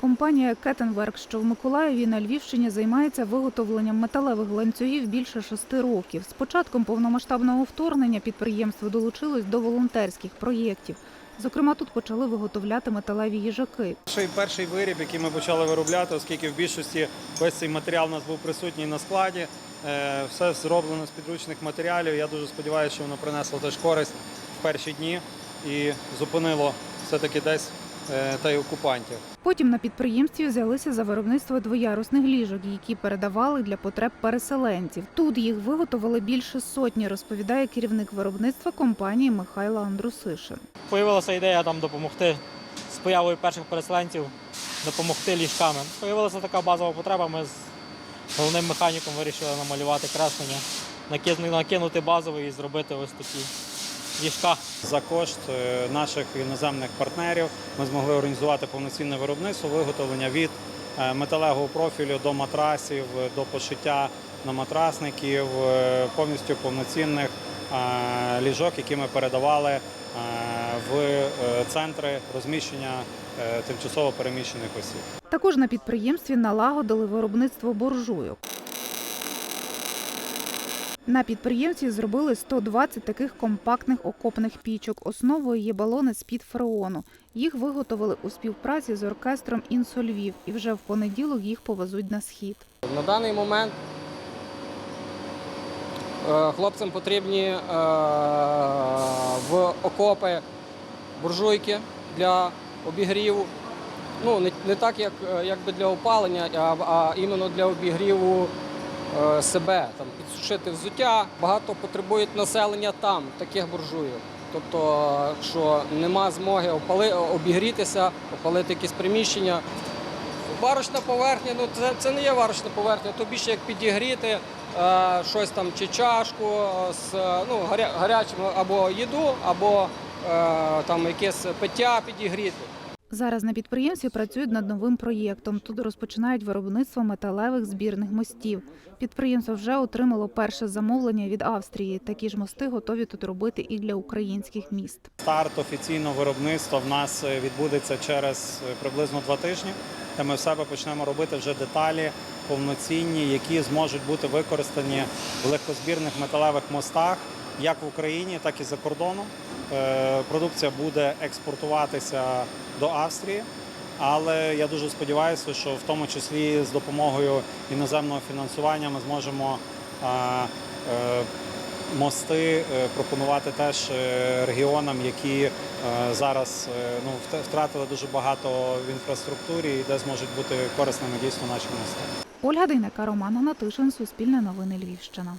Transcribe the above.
Компанія Кетенверк, що в Миколаєві на Львівщині займається виготовленням металевих ланцюгів більше шести років. З початком повномасштабного вторгнення підприємство долучилось до волонтерських проєктів. Зокрема, тут почали виготовляти металеві їжаки. Перший перший виріб, який ми почали виробляти, оскільки в більшості весь цей матеріал у нас був присутній на складі. е, Все зроблено з підручних матеріалів. Я дуже сподіваюся, що воно принесло теж користь в перші дні і зупинило все-таки десь е, та й окупантів. Потім на підприємстві взялися за виробництво двоярусних ліжок, які передавали для потреб переселенців. Тут їх виготовили більше сотні, розповідає керівник виробництва компанії Михайло Андрусишин. Появилася ідея там допомогти з появою перших переселенців, допомогти ліжками. Появилася така базова потреба. Ми з головним механіком вирішили намалювати креслення, накинути базовий і зробити ось такі ліжка. За кошт е, наших іноземних партнерів ми змогли організувати повноцінне виробництво, виготовлення від е, металевого профілю до матрасів, е, до пошиття на матрасників, повністю повноцінних ліжок, які ми передавали в центри розміщення тимчасово переміщених осіб. Також на підприємстві налагодили виробництво буржуйок. На підприємстві зробили 120 таких компактних окопних пічок. Основою є балони з-під фреону. Їх виготовили у співпраці з оркестром «Інсо Львів» і вже в понеділок їх повезуть на схід. На даний момент е, хлопцям потрібні е, в окопи буржуйки для обігріву. Ну, не, так, як е, якби для опалення, а, іменно для обігріву себе, там, підсушити взуття. Багато потребують населення там, таких буржуйок. Тобто, що нема змоги опали, обігрітися, опалити якісь приміщення. Варочна поверхня, ну це, це не є варочна поверхня, то більше як підігріти е, щось там, чи чашку е, з е, ну, гаря, гарячим або їду, або е, там якесь пиття підігріти. Зараз на підприємстві працюють над новим проєктом. Тут розпочинають виробництво металевих збірних мостів. Підприємство вже отримало перше замовлення від Австрії. Такі ж мости готові тут робити і для українських міст. Старт офіційного виробництва в нас е, відбудеться через е, приблизно два тижні, де ми в себе почнемо робити вже деталі повноцінні, які зможуть бути використані в легкозбірних металевих мостах як в Україні, так і за кордоном. Е, Продукція буде експортуватися до Австрії. Але я дуже сподіваюся, що в тому числі з допомогою іноземного фінансування ми зможемо е, е, мости пропонувати теж регіонам, які зараз ну, втратили дуже багато в інфраструктурі і де зможуть бути корисними дійсно наші мости. Ольга Дейнека, Роман Гнатишин, Суспільне новини Львівщина.